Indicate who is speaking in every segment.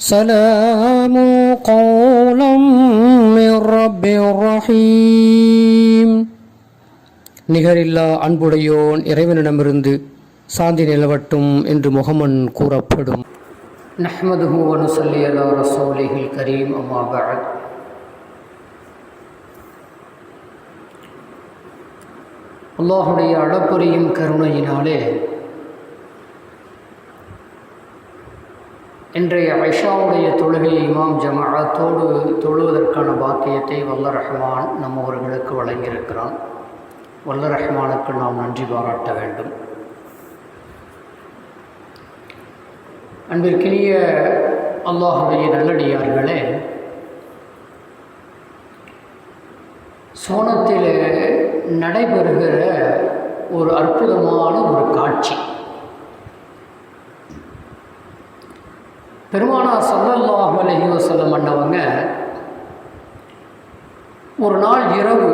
Speaker 1: سلام قولا من رب رحيم நிகரில்லா அன்புடையோன் இறைவனிடமிருந்து சாந்தி நிலவட்டும் என்று முகமன் கூறப்படும் நஹ்மதுஹு வனுசல்லி அலா ரசூலிஹில் கரீம் அம்மா பஅத் அல்லாஹுடைய அளப்பரியும் கருணையினாலே இன்றைய ஐஷாவுடைய தொழுகையை இமாம் ஜமாத்தோடு தொழுவதற்கான பாக்கியத்தை வல்ல ரஹ்மான் நம்மவர்களுக்கு வழங்கியிருக்கிறான். வல்ல ரஹ்மானுக்கு நாம் நன்றி பாராட்ட வேண்டும். அன்பிற்கினிய அல்லாஹுடைய நல்லடியார்களே சோனத்தில் நடைபெறுகிற ஒரு அற்புதமான ஒரு காட்சி. பெருமானார் சல்லல்லாஹு அலைஹி வஸல்லம் அண்ணவங்க ஒரு நாள் இரவு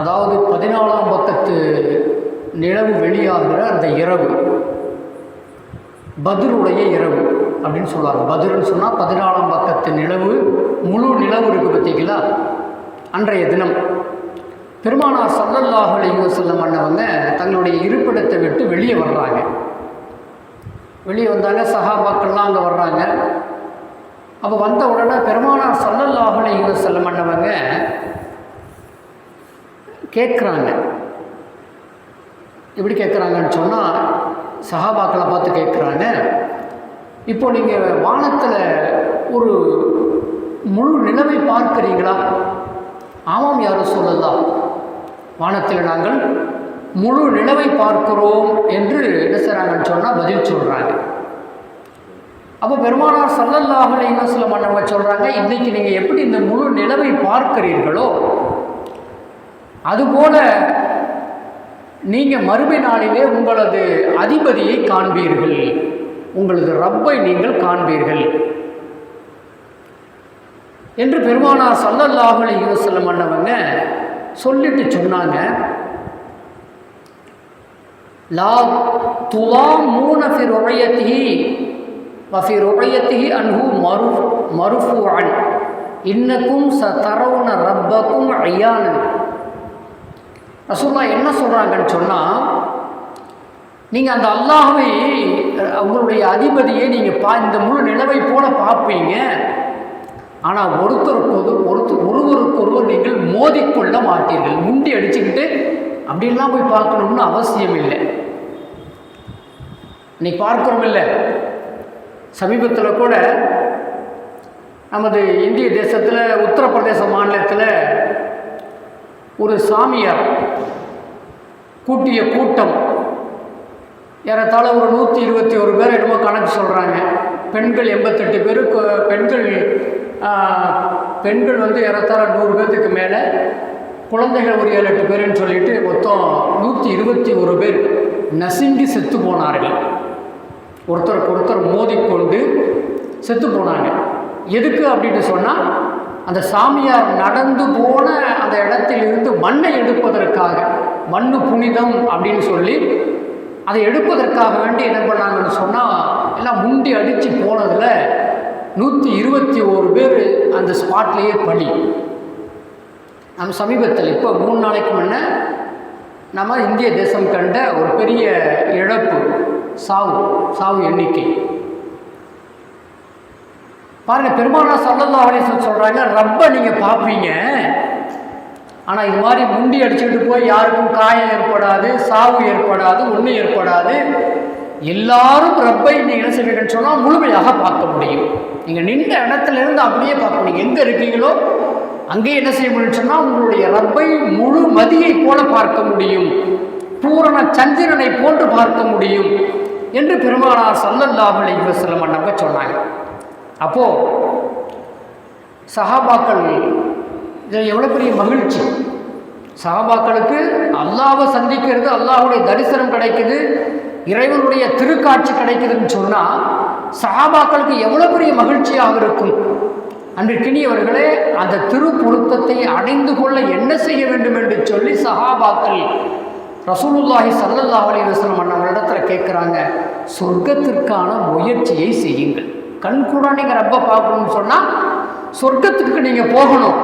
Speaker 1: அதாவது பதினாலாம் பக்கத்து நிலவு வெளியாகிற அந்த இரவு பத்ருடைய இரவு அப்படின்னு சொல்லுவாங்க. பத்ருன்னு சொன்னால் பதினாலாம் பக்கத்து நிலவு முழு நிலவு இருக்குது பார்த்தீங்களா? அன்றைய தினம். பெருமானார் சல்லல்லாஹு அலைஹி வஸல்லம் அண்ணவங்க தங்களுடைய இருப்பிடத்தை விட்டு வெளியே வர்றாங்க. வெளியே வந்தாங்க சஹாபாக்கள்லாம் அங்கே வர்றாங்க. அப்போ வந்த உடனே பெருமானார் சல்லல்லாஹு அலைஹி செல்ல அண்ணவங்க கேட்குறாங்க எப்படி கேட்குறாங்கன்னு சொன்னால் சஹாபாக்களை பார்த்து கேட்குறாங்க இப்போ நீங்கள் வானத்தில் ஒரு முழு நிலவை பார்க்குறீங்களா? ஆமாம் யாரும் சொல்லலாம் வானத்தில் நாங்கள் முழு நிலவை பார்க்கிறோம் என்று என்ன செய்கிறாங்கன்னு சொன்னால் பதில் சொல்கிறாங்க அப்போ பெருமானார் சல்லல்லாஹு அலைஹி மன்னவங்க சொல்கிறாங்க இன்றைக்கி நீங்கள் எப்படி இந்த முழு நிலவை பார்க்கிறீர்களோ அதுபோல நீங்கள் மறுமை நாளிலே உங்களது அதிபதியை காண்பீர்கள். உங்களது ரப்பை நீங்கள் காண்பீர்கள். என்று பெருமானார் சல்லல்லாஹு அலைஹி மன்னவங்க சொல்லிட்டு சொன்னாங்க. லா துலா மூன ஃபி ருழையத்திஹி வஃபி ருழையத்திஹி அன்ஹு மரு மருஃபுஅன் இன்னக்கும் ச தரவுன ரப்பக்கும் ஐயானன் ரசூல்லா என்ன சொல்கிறாங்கன்னு சொன்னால் நீங்கள் அந்த அல்லாஹை உங்களுடைய அதிபதியை நீங்கள் பா இந்த முழு நிலவை போல பார்ப்பீங்க. ஆனால் ஒருத்தருக்கு ஒருத்தர் ஒருவருக்கொருவர் நீங்கள் மோதிக்கொள்ள மாட்டீர்கள். முண்டி அடிச்சுக்கிட்டு அப்படின்லாம் போய் பார்க்கணும்னு அவசியம் இல்லை. இன்னைக்கு பார்க்குறோம் இல்லை சமீபத்தில் கூட நமது இந்திய தேசத்தில் உத்தரப்பிரதேச மாநிலத்தில் ஒரு சாமியார் கூட்டிய கூட்டம் ஏறத்தாழ ஒரு நூற்றி இருபத்தி ஒரு பேர் என்னமோ கணக்கு சொல்கிறாங்க பெண்கள் எண்பத்தெட்டு பேர் பெண்கள் பெண்கள் வந்து ஏறத்தாழ நூறு பேர்த்துக்கு மேலே குழந்தைகள் ஒரு ஏழு எட்டு பேருன்னு சொல்லிட்டு மொத்தம் நூற்றி இருபத்தி ஒரு பேர் நசுங்கி செத்து போனார்கள். ஒருத்தருக்கு ஒருத்தர் மோதிக்கொண்டு செத்து போனாங்க. எதுக்கு அப்படின்னு சொன்னால் அந்த சாமியார் நடந்து போன அந்த இடத்திலிருந்து மண்ணை எடுப்பதற்காக மண்ணு புனிதம் அப்படின்னு சொல்லி அதை எடுப்பதற்காக வேண்டி என்ன பண்ணாங்கன்னு சொன்னால் எல்லாம் முண்டி அடித்து போனதில் நூற்றி இருபத்தி ஓரு பேர் அந்த ஸ்பாட்லேயே பலி. நம்ம சமீபத்தில் இப்போ மூணு நாளைக்கு முன்னே நம்ம இந்திய தேசம் கண்ட ஒரு பெரிய இழப்பு சாவு சாவு எண்ணிக்கை. பாருங்கள் பெருமானா சல்லல்லா அலிசன் சொல்கிறாங்க ரப்ப நீங்கள் பார்ப்பீங்க. ஆனால் இது மாதிரி முண்டி அடிச்சுக்கிட்டு போய் யாருக்கும் காயம் ஏற்படாது சாவு ஏற்படாது ஒன்றும் ஏற்படாது. எல்லாரும் ரப்பை நீங்கள் என்ன செய்வீங்கன்னு சொன்னால் முழுமையாக பார்க்க முடியும். நீங்கள் நின்ற இடத்துலேருந்து அப்படியே பார்க்க முடியும். எங்கே இருக்கீங்களோ அங்கே என்ன செய்ய முடியும் சொன்னால் உங்களுடைய ரப்பை முழு மதியை போல பார்க்க முடியும். பூரண சந்திரனை போன்று பார்க்க முடியும் என்று பெருமானார் சல்லல்லாஹு அலைஹி வஸல்லம் அண்ணவங்க சொன்னாங்க. அப்போது சஹாபாக்கள் இது எவ்வளோ பெரிய மகிழ்ச்சி. சஹாபாக்களுக்கு அல்லாவை சந்திக்கிறது அல்லாவுடைய தரிசனம் கிடைக்குது இறைவனுடைய திருக்காட்சி கிடைக்குதுன்னு சொன்னால் சஹாபாக்களுக்கு எவ்வளோ பெரிய மகிழ்ச்சியாக இருக்கும். அன்றைக்கினியவர்களே அந்த திருப்பொருத்தத்தை அடைந்து கொள்ள என்ன செய்ய வேண்டும் என்று சொல்லி சஹாபாக்கள் ரசூலுல்லாஹி ஸல்லல்லாஹு அலி வஸல்லம் நம்மளிடத்துல கேட்குறாங்க சொர்க்கத்திற்கான முயற்சியை செய்யுங்கள். கண் கூட நீங்கள் ரப்ப பார்க்கணும்னு சொன்னால் சொர்க்கத்துக்கு நீங்கள் போகணும்.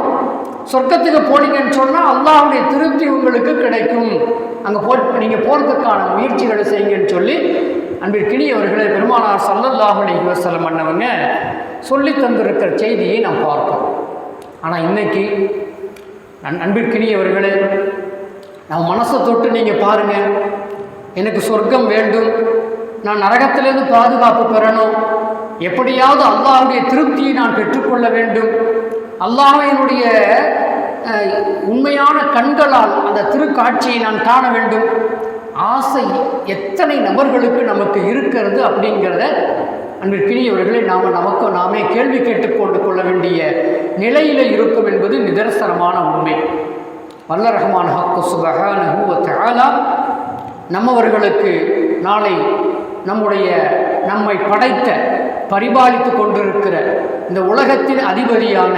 Speaker 1: சொர்க்கத்துக்கு போனீங்கன்னு சொன்னால் அல்லாவுடைய திருப்தி உங்களுக்கு கிடைக்கும். அங்கே போ நீங்கள் போகிறதுக்கான முயற்சிகளை செய்யுங்கன்னு சொல்லி அன்பிற்கினியவர்களே பெருமானார் ஸல்லல்லாஹு அலைஹி வஸல்லம் அண்ணவங்க சொல்லி தந்திருக்கிற செய்தியை நாம் பார்த்தோம் ஆனால் இன்னைக்கு நன் அன்பிற்கினியவர்களே நம்ம மனசை தொட்டு நீங்கள் பாருங்கள் எனக்கு சொர்க்கம் வேண்டும். நான் நரகத்திலிருந்து பாதுகாப்பு பெறணும். எப்படியாவது அல்லாஹுடைய திருப்தியை நான் பெற்றுக்கொள்ள வேண்டும். அல்லாஹினுடைய உண்மையான கண்களால் அந்த திருக்காட்சியை நான் காண வேண்டும். ஆசை எத்தனை நபர்களுக்கு நமக்கு இருக்கிறது அப்படிங்கிறத அன்பிற்கினியவர்களை நாம் நமக்கு நாமே கேள்வி கேட்டுக்கொண்டு கொள்ள வேண்டிய நிலையில் இருக்கும் என்பது நிதர்சனமான உண்மை. வல்ல ரஹ்மான் ஹக்கு சுபகானா நம்மவர்களுக்கு நாளை நம்முடைய நம்மை படைத்த பரிபாலித்து கொண்டிருக்கிற இந்த உலகத்தின் அதிபதியான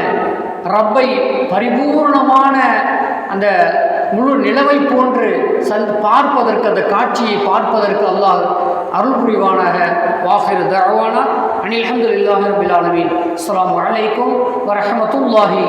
Speaker 1: ரப்பை பரிபூர்ணமான அந்த முழு நிலவை போன்று சந் பார்ப்பதற்கு அந்த காட்சியை பார்ப்பதற்கு அல்லாஹ் அருள் புரிவானாக. வாஹிர் தஅவானா அனில் அல்ஹம்துலில்லாஹி ரபில் ஆலமீன். அஸ்ஸலாமு அலைக்கும் வரஹ்மத்துல்லாஹி